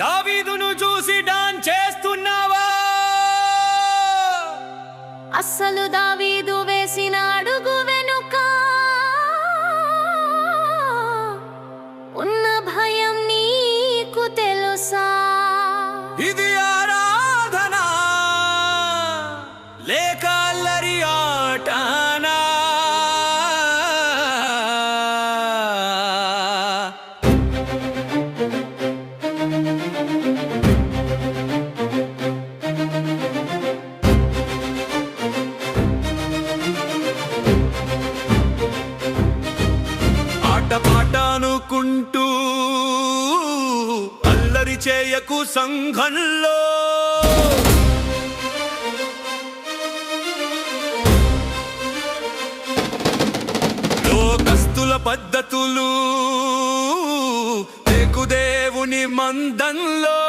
దావీదును చూసి డాన్ చేస్తున్నావా? అస్సలు దావీదు వేసిన చేయకు సంఘంలో. లోకస్తుల పద్ధతులు దేవుని మందంలో.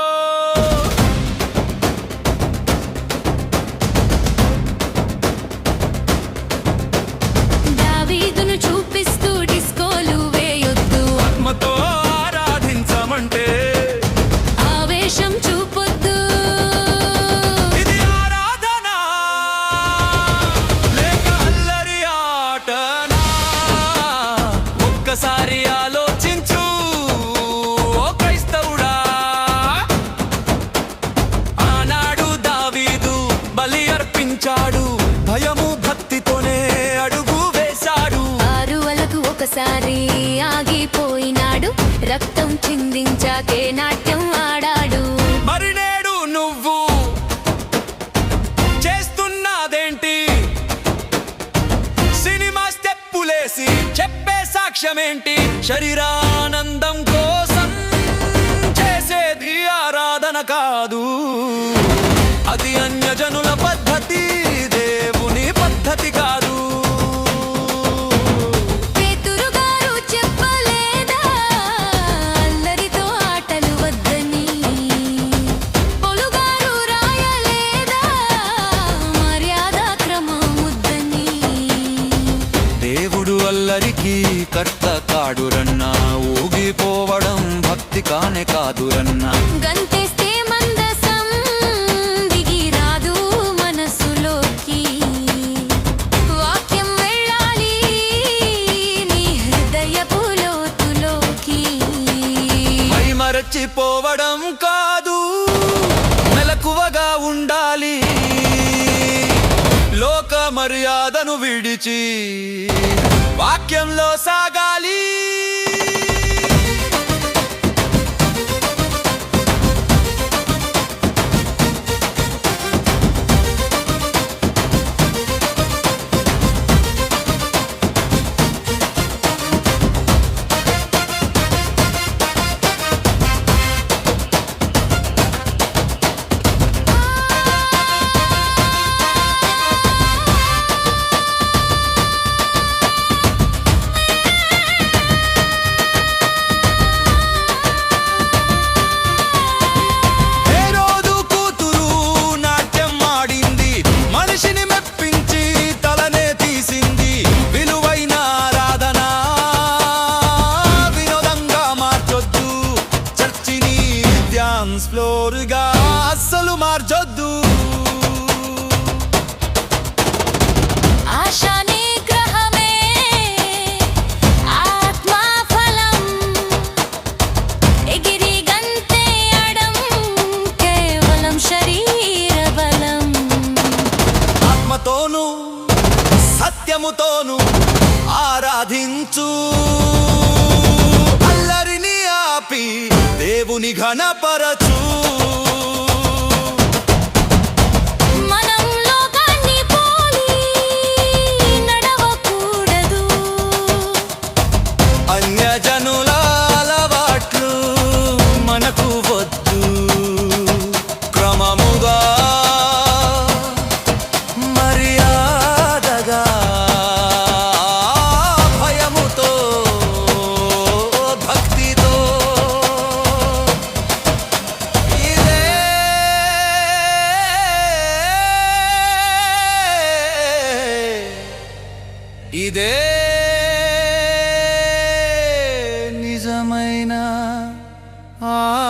రక్తం చిందించాకే నాట్యం ఆడాడు. మరి నేడు నువ్వు చేస్తున్నదేంటి? సినిమా స్టెప్పులేసి చెప్పే సాక్ష్యమేంటి? శరీరానందం కోసం చేసేది ఆరాధన కాదు. దేవుడు అల్లరికి కర్త కాడురన్నా ఊగిపోవడం భక్తి కానే కాదురన్నా. గంతేస్తే మందసం దిగి రాదు మనసులోకి. వాక్యం వెళ్ళాలి నీ మై మరచిపోవడం కాదు మర్యాదను విడిచి వాక్యంలో సాగాలి. సత్యముతోను ఆరాధించు. అల్లరిని ఆపి దేవుని ఘనపరచు.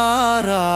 ఆరాధనా.